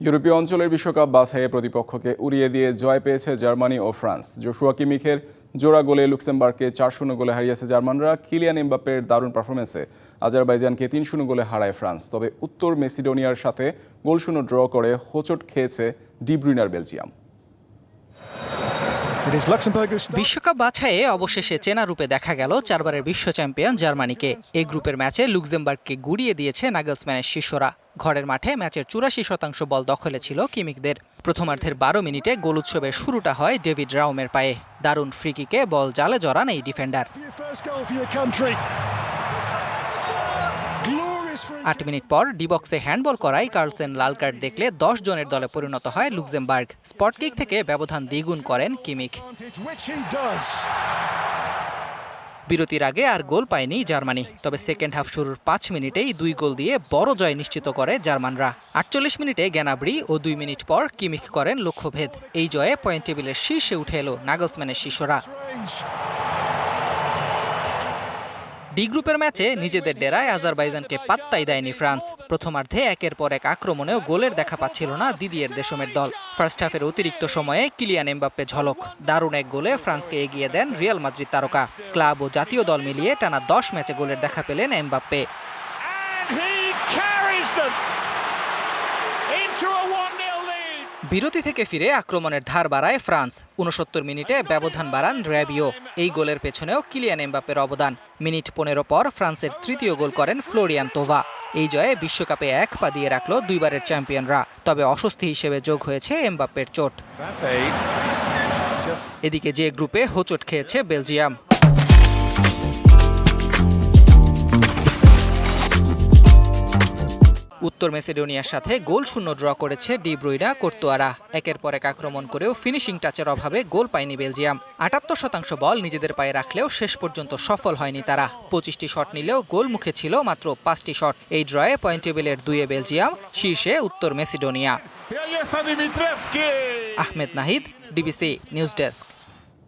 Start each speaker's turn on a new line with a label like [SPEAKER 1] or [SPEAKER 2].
[SPEAKER 1] ইউরোপীয় অঞ্চলের বিশ্বকাপ বাছাইয়ে প্রতিপক্ষকে উড়িয়ে দিয়ে জয় পেয়েছে জার্মানি ও ফ্রান্স। জোশুয়া কিমিখের জোড়া গোলে লুক্সেমবার্গকে চার শূন্য গোলে হারিয়েছে জার্মানরা। কিলিয়ান এমবাপ্পের দারুণ পারফরমেন্সে আজারবাইজানকে তিন শূন্য গোলে হারায় ফ্রান্স। তবে উত্তর মেসিডোনিয়ার সাথে গোলশূন্য ড্র করে হোচট খেয়েছে ডিব্রুইনার বেলজিয়াম।
[SPEAKER 2] বিশ্বকাপ বাছাইয়ে অবশেষে চেনা রূপে দেখা গেল চারবারের বিশ্ব চ্যাম্পিয়ন জার্মানিকে। এই গ্রুপের ম্যাচে লুক্সেমবার্গকে গুড়িয়ে দিয়েছে নাগলসম্যানের শিষ্যরা। ঘরের মাঠে ম্যাচের চুরাশি শতাংশ বল দখলে ছিল কিমিকদের। প্রথমার্ধের বারো মিনিটে গোল উৎসবের শুরুটা হয় ডেভিড রাউমের পায়ে। দারুণ ফ্রিকিকে বল জালে জড়ান এই ডিফেন্ডার। আট মিনিট পর ডিবক্সে হ্যান্ডবল করায় কার্লসেন লাল কার্ড দেখলে দশ জনের দলে পরিণত হয় লুক্সেমবার্গ। স্পট কিক থেকে ব্যবধান দ্বিগুণ করেন কিমিক. বিরতির আগে আর গোল পায়নি জার্মানি তবে সেকেন্ড হাফ শুরুর পাঁচ মিনিটেই দুই গোল দিয়ে বড় জয় নিশ্চিত করে জার্মানরা। আটচল্লিশ মিনিটে গ্যানাব্রি ও দুই মিনিট পর কিমিক করেন লক্ষ্যভেদ। এই জয়ে পয়েন্ট টেবিলের শীর্ষে উঠে এলো নাগলসম্যানের শিষ্যরা. ডি গ্রুপের ম্যাচে নিজেদের ডেরায় আজারবাইজানকে পাত্তাই দেয়নি ফ্রান্স। প্রথমার্ধে একের পর এক আক্রমণেও গোলের দেখা পাচ্ছিল না দিদিয়ের দেশমের দল। ফার্স্ট হাফের অতিরিক্ত সময়ে কিলিয়ান এমবাপ্পে ঝলক। দারুণ এক গোলে ফ্রান্সকে এগিয়ে দেন রিয়াল মাদ্রিদ তারকা। ক্লাব ও জাতীয় দল মিলিয়ে টানা দশ ম্যাচে গোলের দেখা পেলেন এমবাপ্পে।
[SPEAKER 3] Into a 1-0 lead.
[SPEAKER 2] বিরতি থেকে ফিরে আক্রমণের ধার বাড়ায় ফ্রান্স। উনসত্তর মিনিটে ব্যবধান বাড়ান র্যাবিও এই গোলের পেছনেও কিলিয়ান এমবাপ্পের অবদান। মিনিট পনেরো পর ফ্রান্সের তৃতীয় গোল করেন ফ্লোরিয়ান তোভা। এই জয়ে বিশ্বকাপে এক পা দিয়ে রাখল দুইবারের চ্যাম্পিয়নরা। তবে অস্বস্তি হিসেবে যোগ হয়েছে এমবাপ্পের চোট। এদিকে যে গ্রুপে হোচট খেয়েছে বেলজিয়াম। উত্তর মেসিডোনিয়ার সাথে গোল শূন্য ড্র করেছে ডি ব্রুইনা কোর্তোয়ারা। একের পর এক আক্রমণ করেও ফিনিশিং টাচের অভাবে গোল পায়নি বেলজিয়াম। আটাত্তর শতাংশ বল নিজেদের পায়ে রাখলেও শেষ পর্যন্ত সফল হয়নি তারা। পঁচিশটি শট নিলেও গোল মুখে ছিল মাত্র পাঁচটি শট। এই ড্রয়ে পয়েন্ট টেবিলের দুয়ে বেলজিয়াম শীর্ষে উত্তর Macedonia. Ahmed Nahid DBC news desk.